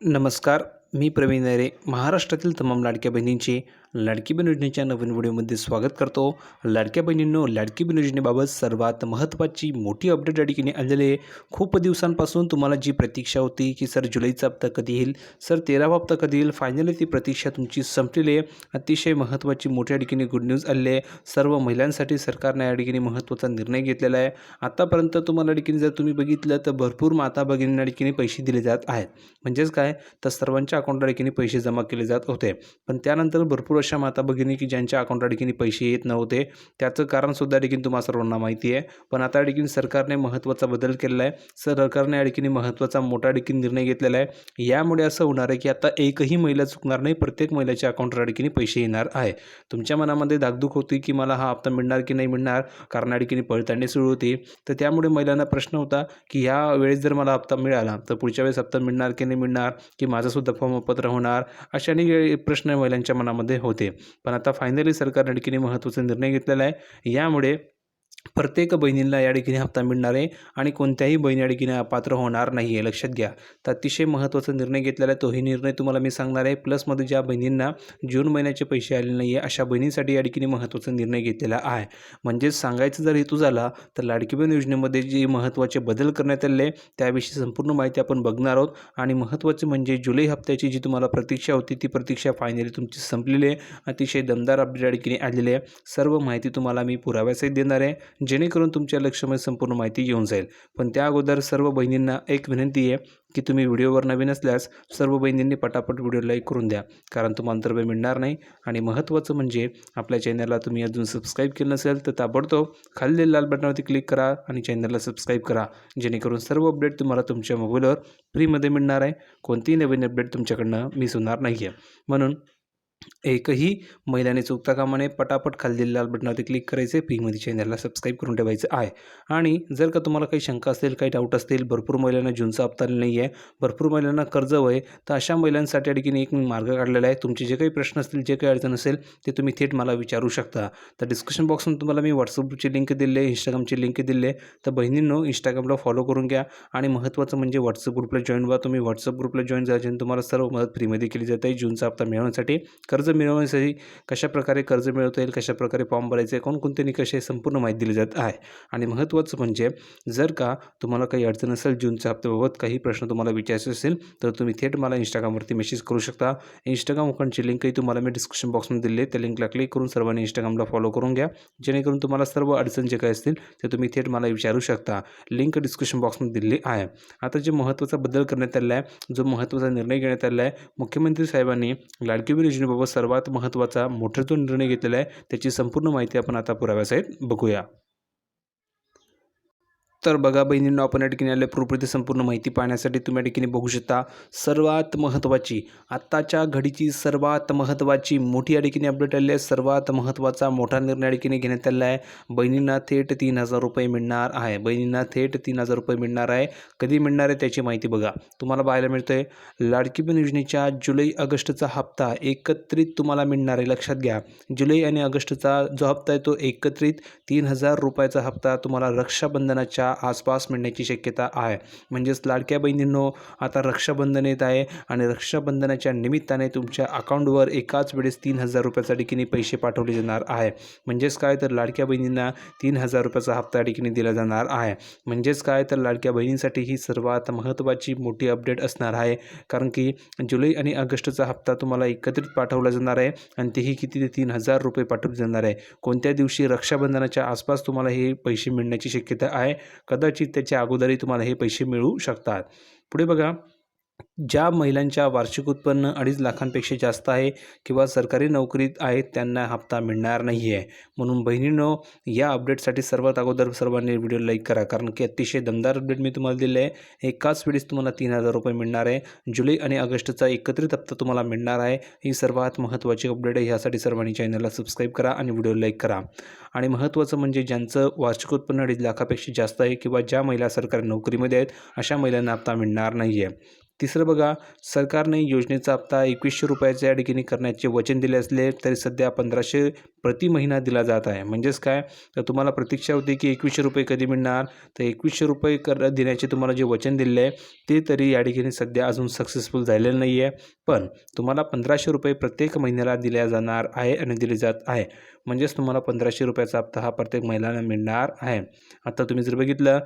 नमस्कार मी प्रवीण नरे महाराष्ट्रातील तमाम लाडक्या बहिणींची लाडकी बहीण योजनेच्या नवीन व्हिडिओमध्ये स्वागत करतो. लाडक्या बहिणींनो लाडकी बहीण योजनेबाबत सर्वात महत्त्वाची मोठी अपडेट या ठिकाणी आलेली आहे. खूप दिवसांपासून तुम्हाला जी प्रतीक्षा होती की सर जुलैचा हप्ता कधी येईल? सर तेरावा हप्ता कधी येईल? फायनली ती प्रतीक्षा तुमची संपलेली आहे. अतिशय महत्त्वाची मोठ्या ठिकाणी गुड न्यूज आलेली आहे. सर्व महिलांसाठी सरकारने या ठिकाणी महत्त्वाचा निर्णय घेतलेला आहे. आतापर्यंत तुम्हाला ठिकाणी जर तुम्ही बघितलं तर भरपूर माता भगिनींना ठिकाणी पैसे दिले जात आहेत. म्हणजेच काय? तर सर्वांच्या अकाउंटला ठिकाणी पैसे जमा केले जात होते. पण त्यानंतर भरपूर अशा माता भगिनी की ज्यांच्या अकाउंटला देखील पैसे येत नव्हते. त्याचं कारणसुद्धा देखील तुम्हाला सर्वांना माहिती आहे. पण आता देखील सरकारने महत्त्वाचा बदल केलेला आहे. सरकारने या ठिकाणी महत्त्वाचा मोठा देखील निर्णय घेतलेला आहे. यामुळे असं होणार आहे की आता एकही महिला चुकणार नाही. प्रत्येक महिलाच्या अकाउंटला ठिकाणी पैसे येणार आहे. तुमच्या मनामध्ये धाकधूक होती की मला हा हप्ता मिळणार की नाही मिळणार? कारण या ठिकाणी पळताळणी सुरू होती. तर त्यामुळे महिलांना प्रश्न होता की ह्या वेळेस जर मला हप्ता मिळाला तर पुढच्या वेळेस हप्ता मिळणार की नाही मिळणार? की माझंसुद्धा फॉर्मपत्र होणार? अशा अनेक प्रश्न महिलांच्या मनामध्ये होते. होते. पण आता फायनली सरकारने ठिकाणी महत्त्वाचा निर्णय घेतलेला आहे. यामुळे प्रत्येक बहिणींना या ठिकाणी हप्ता मिळणार आहे आणि कोणत्याही बहिणी या ठिकाणी अपात्र होणार नाही आहे लक्षात घ्या. तर अतिशय महत्त्वाचा निर्णय घेतलेला आहे तोही निर्णय तुम्हाला मी सांगणार आहे. प्लसमध्ये ज्या बहिणींना जून महिन्याचे पैसे आले नाही आहे अशा बहिणींसाठी या ठिकाणी महत्त्वाचा निर्णय घेतलेला आहे. म्हणजेच सांगायचं जर हेतू झाला तर लाडकी बहीण योजनेमध्ये जे महत्त्वाचे बदल करण्यात आले त्याविषयी संपूर्ण माहिती आपण बघणार आहोत. आणि महत्त्वाचे म्हणजे जुलै हप्त्याची जी तुम्हाला प्रतीक्षा होती ती प्रतीक्षा फायनली तुमची संपलेली आहे. अतिशय दमदार अपडेट या ठिकाणी आलेली आहे. सर्व माहिती तुम्हाला मी पुराव्यासहित देणार आहे. जेणेकरून तुमच्या लक्षामध्ये संपूर्ण माहिती येऊन जाईल. पण त्या अगोदर सर्व बहिणींना एक विनंती आहे की तुम्ही व्हिडिओवर नवीन असल्यास सर्व बहिणींनी पटापट व्हिडिओ लाईक करून द्या. कारण तुम्हाला तर मिळणार नाही. आणि महत्त्वाचं म्हणजे आपल्या चॅनलला तुम्ही अजून सबस्क्राईब केलं नसेल तर ताबडतोब खाली लाल बटनावरती क्लिक करा आणि चॅनलला सबस्क्राईब करा. जेणेकरून सर्व अपडेट तुम्हाला तुमच्या मोबाईलवर फ्रीमध्ये मिळणार आहे. कोणतीही नवीन अपडेट तुमच्याकडनं मिस होणार नाही आहे म्हणून एकही महिलाने चुकता कामा नये पटापट खाली लाल बटनावरती क्लिक करायचे फ्रीमध्ये चॅनलला सबस्क्राईब करून ठेवायचं आहे. आणि जर का तुम्हाला काही शंका असेल काही डाऊट असतील भरपूर महिलांना जूनचा हप्ता नाही आहे. भरपूर महिलांना कर्ज वय तर अशा महिलांसाठी या एक मी मार्ग काढलेला आहे. तुमचे जे काही प्रश्न असतील जे काही अडचण असेल ते तुम्ही थेट मला विचारू शकता. तर डिस्क्रिप्शन बॉक्समध्ये तुम्हाला मी व्हॉट्सअपची लिंक दिली आहे इंस्टाग्रामची लिंक दिली आहे. तर बहिणींनो इंस्टाग्रामला फॉलो करून घ्या. आणि महत्त्वाचं म्हणजे व्हॉट्सअप ग्रुपला जॉईन व्हा. तुम्ही व्हॉट्सअप ग्रुपला जॉईन झाल्याने तुम्हाला सर्व मदत फ्रीमध्ये केली जाते. जूनचा हप्ता मिळवण्यासाठी. कर्ज मिळवण्यासाठी कशाप्रकारे कर्ज मिळवता येईल कशाप्रकारे फॉर्म भरायचे कोणकोणते निकष आहे संपूर्ण माहिती दिली जात आहे. आणि महत्त्वाचं म्हणजे जर का तुम्हाला काही अडचण असेल जूनच्या हप्त्याबाबत काही प्रश्न तुम्हाला विचारायचे असेल तर तुम्ही थेट मला इंस्टाग्रामवरती मेसेज करू शकता. इंस्टाग्राम अकाउंटची लिंकही तुम्हाला मी डिस्क्रिप्शन बॉक्समध्ये दिली आहे. त्या लिंकला क्लिक करून सर्वांनी इंस्टाग्रामला फॉलो करून घ्या. जेणेकरून तुम्हाला सर्व अडचण जे काही असतील ते तुम्ही थेट मला विचारू शकता. लिंक डिस्क्रिप्शन बॉक्समध्ये दिली आहे. आता जे महत्त्वाचा बदल करण्यात आला आहे जो महत्त्वाचा निर्णय घेण्यात आला आहे मुख्यमंत्री साहेबांनी लाडकी योजनेबाबत व सर्वात महत्त्वाचा मोठा जो निर्णय घेतलेला आहे त्याची संपूर्ण माहिती आपण आता पुराव्यासहित बघूया. तर बघा बहिणींनो आपण या ठिकाणी आले पूर्वप्रती संपूर्ण माहिती पाहण्यासाठी तुम्ही या ठिकाणी बघू शकता सर्वात महत्त्वाची आत्ताच्या घडीची सर्वात महत्त्वाची मोठी या ठिकाणी अपडेट आली आहे. सर्वात महत्त्वाचा मोठा निर्णय या ठिकाणी घेण्यात आला आहे. बहिणींना थेट तीन हजार रुपये मिळणार आहे. बहिणींना थेट तीन हजार रुपये मिळणार आहे. कधी मिळणार आहे त्याची माहिती बघा. तुम्हाला पाहायला मिळतं आहे लाडकी बहीण योजनेच्या जुलै ऑगस्टचा हप्ता एकत्रित तुम्हाला मिळणार आहे. लक्षात घ्या जुलै आणि ऑगस्टचा जो हप्ता आहे तो एकत्रित तीन हजार रुपयाचा हप्ता तुम्हाला रक्षाबंधनाच्या आसपास मिळण्याची शक्यता आहे. म्हणजेच लाडक्या बहिणींनो आता रक्षाबंधन येत आहे आणि रक्षाबंधनाच्या निमित्ताने तुमच्या अकाउंटवर एकाच वेळेस तीन हजार रुपयाचा ठिकाणी पैसे पाठवले जाणार आहे. म्हणजेच काय? तर लाडक्या बहिणींना तीन हजार रुपयाचा हप्ता ठिकाणी दिला जाणार आहे. म्हणजेच काय? तर लाडक्या बहिणींसाठी ही सर्वात महत्त्वाची मोठी अपडेट असणार आहे. कारण की जुलै आणि ऑगस्टचा हप्ता तुम्हाला एकत्रित पाठवला जाणार आहे आणि तेही किती? ते तीन हजार रुपये पाठवले जाणार आहे. कोणत्या दिवशी रक्षाबंधनाच्या आसपास तुम्हाला हे पैसे मिळण्याची शक्यता आहे? कदाचित त्याच्या अगोदरही तुम्हाला हे पैसे मिळू शकतात. पुढे बघा. ज्या महिलांच्या वार्षिक उत्पन्न अडीच लाखांपेक्षा जास्त आहे किंवा सरकारी नोकरीत आहेत त्यांना हप्ता मिळणार नाही आहे म्हणून बहिणींनो या अपडेटसाठी सर्वात अगोदर सर्वांनी व्हिडिओ लाईक करा कारण की अतिशय दमदार अपडेट मी तुम्हाला दिले आहे. एकाच वेळेस तुम्हाला तीन हजार रुपये मिळणार आहे. जुलै आणि ऑगस्टचा एकत्रित हप्ता तुम्हाला मिळणार आहे. ही सर्वात महत्त्वाची अपडेट आहे. ह्यासाठी सर्वांनी चॅनलला सबस्क्राईब करा आणि व्हिडिओ लाईक करा. आणि महत्त्वाचं म्हणजे ज्यांचं वार्षिक उत्पन्न अडीच लाखापेक्षा जास्त आहे किंवा ज्या महिला सरकारी नोकरीमध्ये आहेत अशा महिलांना हप्ता मिळणार नाही आहे तिसरं बघा सरकारने योजनेचा हप्ता एकवीसशे रुपयाच्या या ठिकाणी करण्याचे वचन दिले असले तरी सध्या पंधराशे प्रति महिना दिला जात आहे. म्हणजेच काय? तर तुम्हाला प्रतीक्षा होती की एकवीसशे रुपये कधी मिळणार? तर एकवीसशे रुपये कर देण्याचे तुम्हाला जे वचन दिले आहे ते तरी या ठिकाणी सध्या अजून सक्सेसफुल झालेलं नाही आहे पण तुम्हाला पंधराशे रुपये प्रत्येक महिन्याला दिल्या जाणार आहे आणि दिले जात आहे. म्हणजेच तुम्हाला पंधराशे रुपयाचा हप्ता हा प्रत्येक महिन्याला मिळणार आहे. आता तुम्ही जर बघितलं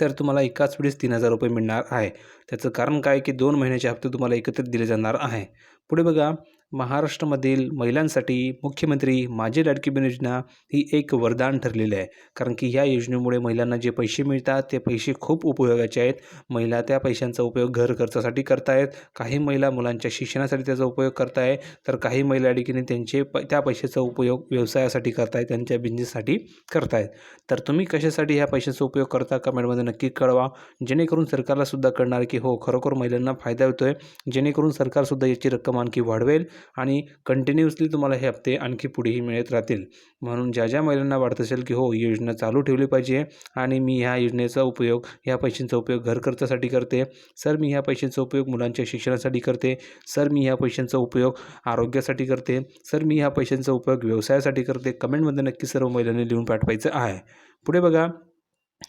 तर तुम्हाला एकाच वेळेस तीन हजार रुपये मिळणार आहे. त्याचं कारण काय की दोन महिन्याचे हप्ते तुम्हाला एकत्रित दिले जाणार आहे. पुढे बघा महाराष्ट्रामधील महिलांसाठी मुख्यमंत्री माझी लाडकी बहीण योजना ही एक वरदान ठरलेली आहे. कारण की ह्या योजनेमुळे महिलांना जे पैसे मिळतात ते पैसे खूप उपयोगाचे आहेत. महिला त्या पैशांचा उपयोग घर खर्चासाठी करतायत. काही महिला मुलांच्या शिक्षणासाठी त्याचा उपयोग करताय तर काही महिला या ठिकाणी त्यांचे प त्या पैशाचा उपयोग व्यवसायासाठी करतायत त्यांच्या बिझनेससाठी करतायत. तर तुम्ही कशासाठी ह्या पैशाचा उपयोग करता कमेंटमध्ये नक्की कळवा. जेणेकरून सरकारलासुद्धा कळणार की हो खरोखर महिलांना फायदा होतो आहे जेणेकरून सरकारसुद्धा याची रक्कम आणखी वाढवेल. आणि कंटिन्युअसली तुम्हाला हे हप्ते आणखी पुढेही मिळत राहतील. म्हणून ज्या ज्या महिलांना वाटत असेल की हो ही योजना चालू ठेवली पाहिजे आणि मी ह्या योजनेचा उपयोग ह्या पैशांचा उपयोग घरखर्चासाठी करते सर मी ह्या पैशांचा उपयोग मुलांच्या शिक्षणासाठी करते सर मी ह्या पैशांचा उपयोग आरोग्यासाठी करते सर मी ह्या पैशांचा उपयोग व्यवसायासाठी करते कमेंटमध्ये नक्की सर्व महिलांनी लिहून पाठवायचं आहे. पुढे बघा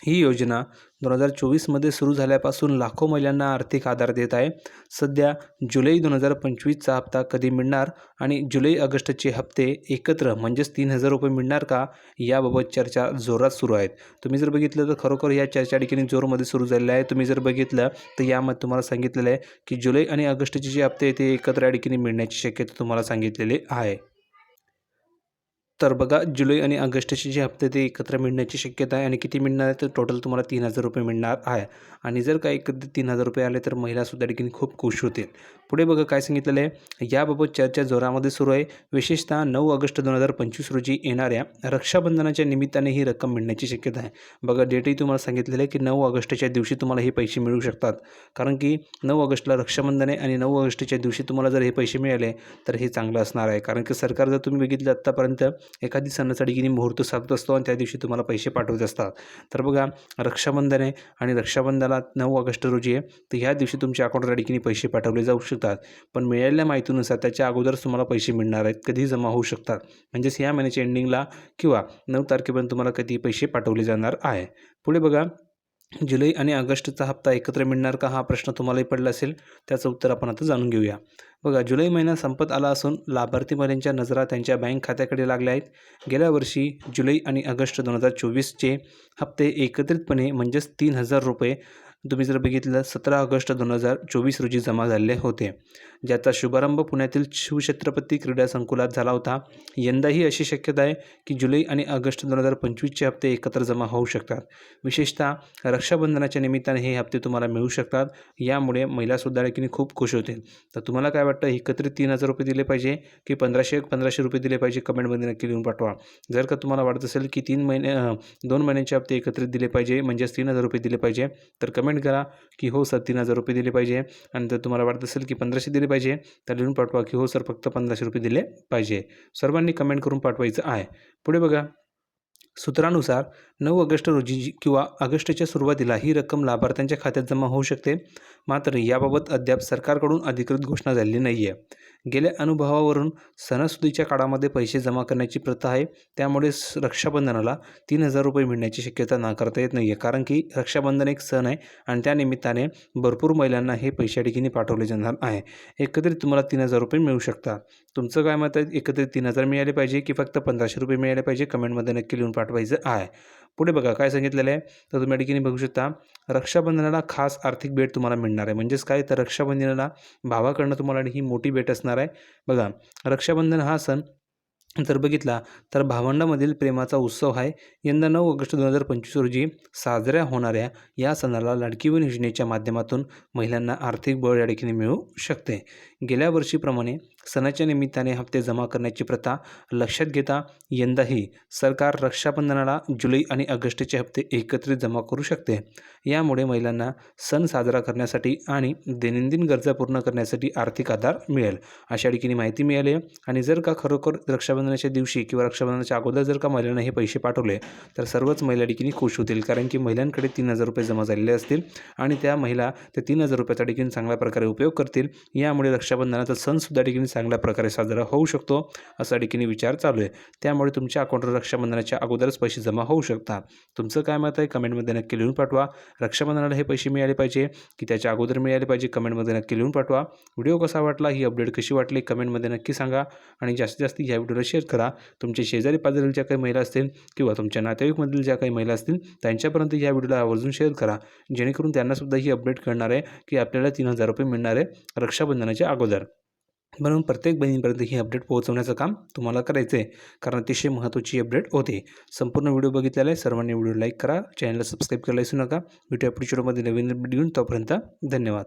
ही योजना दोन हजार चोवीसमध्ये सुरू झाल्यापासून लाखो महिलांना आर्थिक आधार देत आहे. सध्या जुलै दोन हजार पंचवीसचा हप्ता कधी मिळणार आणि जुलै ऑगस्टचे हप्ते एकत्र म्हणजेच तीन हजार रुपये मिळणार का याबाबत चर्चा जोरात सुरू आहेत. तुम्ही जर बघितलं तर खरोखर या चर्चा ठिकाणी जोरमध्ये सुरू झालेल्या आहे. तुम्ही जर बघितलं तर यामध्ये तुम्हाला सांगितलेलं आहे की जुलै आणि ऑगस्टचे जे हप्ते ते एकत्र या ठिकाणी मिळण्याची शक्यता तुम्हाला सांगितलेली आहे. तर बघा जुलै आणि ऑगस्टचे जे हप्ते ते एकत्र मिळण्याची शक्यता आहे आणि किती मिळणार आहे? तर टोटल तुम्हाला तीन हजार रुपये मिळणार आहे. आणि जर का एकत्र तीन हजार रुपये आले तर महिलासुद्धा ठिकाणी खूप खुश होतील. पुढे बघा काय सांगितलेलं आहे? याबाबत चर्चा जोरामध्ये सुरू आहे. विशेषतः नऊ ऑगस्ट दोन हजार पंचवीस रोजी येणाऱ्या रक्षाबंधनाच्या निमित्ताने ही रक्कम मिळण्याची शक्यता आहे. बघा डेटही तुम्हाला सांगितलेलं आहे की नऊ ऑगस्टच्या दिवशी तुम्हाला हे पैसे मिळू शकतात. कारण की नऊ ऑगस्टला रक्षाबंधन आहे आणि नऊ ऑगस्टच्या दिवशी तुम्हाला जर हे पैसे मिळाले तर हे चांगलं असणार आहे. कारण की सरकार जर तुम्ही बघितलं आत्तापर्यंत एखादी सणाचा ठिकाणी मुहूर्त साधत असतो आणि त्या दिवशी तुम्हाला पैसे पाठवत असतात. तर बघा रक्षाबंधन आहे आणि रक्षाबंधनाला नऊ ऑगस्ट रोजी आहे. तर ह्या दिवशी तुमच्या अकाउंटला ठिकाणी पैसे पाठवले जाऊ शकतात? पण मिळालेल्या माहितीनुसार त्याच्या अगोदरच तुम्हाला पैसे मिळणार आहेत. कधी जमा होऊ शकतात? म्हणजेच ह्या महिन्याच्या एंडिंगला किंवा नऊ तारखेपर्यंत तुम्हाला कधी पैसे पाठवले जाणार आहे. पुढे बघा जुलै आणि ऑगस्टचा हप्ता एकत्र मिळणार का हा प्रश्न तुम्हालाही पडला असेल त्याचं उत्तर आपण आता जाणून घेऊया. बघा जुलै महिना संपत आला असून लाभार्थी महिलांच्या नजरा त्यांच्या बँक खात्याकडे लागल्या आहेत. गेल्या वर्षी जुलै आणि ऑगस्ट दोन हजार चोवीसचे हप्ते एकत्रितपणे म्हणजेच तीन हजार रुपये तुम्ही जर बघितलं सतरा ऑगस्ट दोन हजार चोवीस रोजी जमा झालेले होते. ज्याचा शुभारंभ पुण्यातील शिवछत्रपती क्रीडा संकुलात झाला होता. यंदाही अशी शक्यता आहे की जुलै आणि ऑगस्ट दोन हजार पंचवीसचे हप्ते एकत्र जमा होऊ शकतात. विशेषतः रक्षाबंधनाच्या निमित्ताने हे हप्ते तुम्हाला मिळू शकतात. यामुळे महिलासुद्धा की खूप खुश होतील. तर तुम्हाला काय वाटतं? एकत्रित तीन हजार रुपये दिले पाहिजे की पंधराशे पंधराशे रुपये दिले पाहिजे? कमेंटमध्ये नक्की लिहून पाठवा. जर का तुम्हाला वाटत असेल की तीन महिने दोन महिन्यांचे हप्ते एकत्रित दिले पाहिजे म्हणजेच तीन हजार रुपये दिले पाहिजे तर कमेंट करा की हो सर तीन हजार रुपये दिले पाहिजे. आणि जर तुम्हाला वाटत असेल की पंधराशे दिले पाहिजे तर लिहून पाठवा की हो सर फक्त पंधराशे रुपये दिले पाहिजे. सर्वांनी कमेंट करून पाठवायचं आहे. पुढे बघा. सूत्रानुसार नऊ ऑगस्ट रोजी जी- किंवा ऑगस्टच्या सुरुवातीला ही रक्कम लाभार्थ्यांच्या खात्यात जमा होऊ शकते. मात्र याबाबत अद्याप सरकारकडून अधिकृत घोषणा झालेली नाही आहे गेल्या अनुभवावरून सणासुदीच्या काळामध्ये पैसे जमा करण्याची प्रथा आहे. त्यामुळे स- रक्षाबंधनाला तीन हजार रुपये मिळण्याची शक्यता नाकारता येत नाही आहे कारण की रक्षाबंधन एक सण आहे आणि त्या निमित्ताने भरपूर महिलांना हे पैशा ठिकाणी पाठवले जाणार आहे. एकत्रित तुम्हाला तीन हजार रुपये मिळू शकतात. तुमचं काय मत आहे? एकत्रित तीन हजार मिळाले पाहिजे की फक्त पंधराशे रुपये मिळाले पाहिजे? कमेंटमध्ये नक्की लिहून पाठवायचं आहे. पुढे बघा काय सांगितलेलं आहे? तर तुम्ही या ठिकाणी बघू शकता रक्षाबंधनाला खास आर्थिक भेट तुम्हाला मिळणार आहे. म्हणजेच काय? तर रक्षाबंधनाला भावाकडनं तुम्हाला ही मोठी भेट असणार आहे. बघा रक्षाबंधन हा सण जर बघितला तर भावंडामधील प्रेमाचा उत्सव आहे. यंदा नऊ ऑगस्ट दोन हजार पंचवीस रोजी साजऱ्या होणाऱ्या या सणाला लाडकी बहीण योजनेच्या माध्यमातून महिलांना आर्थिक बळ या ठिकाणी मिळू शकते. गेल्या वर्षीप्रमाणे सणाच्या निमित्ताने हप्ते जमा करण्याची प्रथा लक्षात घेता यंदाही सरकार रक्षाबंधनाला जुलै आणि ऑगस्टचे हप्ते एकत्रित जमा करू शकते. यामुळे महिलांना सण साजरा करण्यासाठी आणि दैनंदिन गरजा पूर्ण करण्यासाठी आर्थिक आधार मिळेल. अशा ठिकाणी माहिती मिळाली आहे आणि जर का खरोखर रक्षाबंधनाच्या दिवशी किंवा रक्षाबंधनाच्या अगोदर जर का महिलांना हे पैसे पाठवले तर सर्वच महिला ठिकाणी खुश होतील कारण की महिलांकडे तीन हजार रुपये जमा झालेले असतील आणि त्या महिला त्या तीन हजार रुपयाचा ठिकाणी चांगल्या प्रकारे उपयोग करतील. यामुळे रक्षाबंधनाचा सणसुद्धा ठिकाणी चांगल्या प्रकारे साजरा होऊ शकतो असा ठिकाणी विचार चालू आहे. त्यामुळे तुमच्या अकाउंटवर रक्षाबंधनाच्या अगोदरच पैसे जमा होऊ शकतात. तुमचं काय मत आहे कमेंटमध्ये नक्की लिहून पाठवा. रक्षाबंधनाला हे पैसे मिळाले पाहिजे की त्याच्या अगोदर मिळाले पाहिजे कमेंटमध्ये नक्की लिहून पाठवा. व्हिडिओ कसा वाटला ही अपडेट कशी वाटली कमेंटमध्ये नक्की सांगा. आणि जास्तीत जास्त ह्या व्हिडिओला शेअर करा. तुमच्या शेजारी पाजारील ज्या काही महिला असतील किंवा तुमच्या नातेवाईकमधील ज्या काही महिला असतील त्यांच्यापर्यंत ह्या व्हिडिओला आवर्जून शेअर करा. जेणेकरून त्यांनासुद्धा ही अपडेट कळणार आहे की आपल्याला तीन हजार रुपये मिळणार आहे रक्षाबंधनाच्या अगोदर. म्हणून प्रत्येक बहिणीपर्यंत ही अपडेट पोहोचवण्याचं काम तुम्हाला करायचं आहे कारण अतिशय महत्त्वाची अपडेट होते. संपूर्ण व्हिडिओ बघितलेला आहे सर्वांनी व्हिडिओ लाईक करा चॅनलला सबस्क्राईब करायला विसरू नका. व्हिडिओ पुढच्या नवीन अपडेट घेऊन. तोपर्यंत धन्यवाद.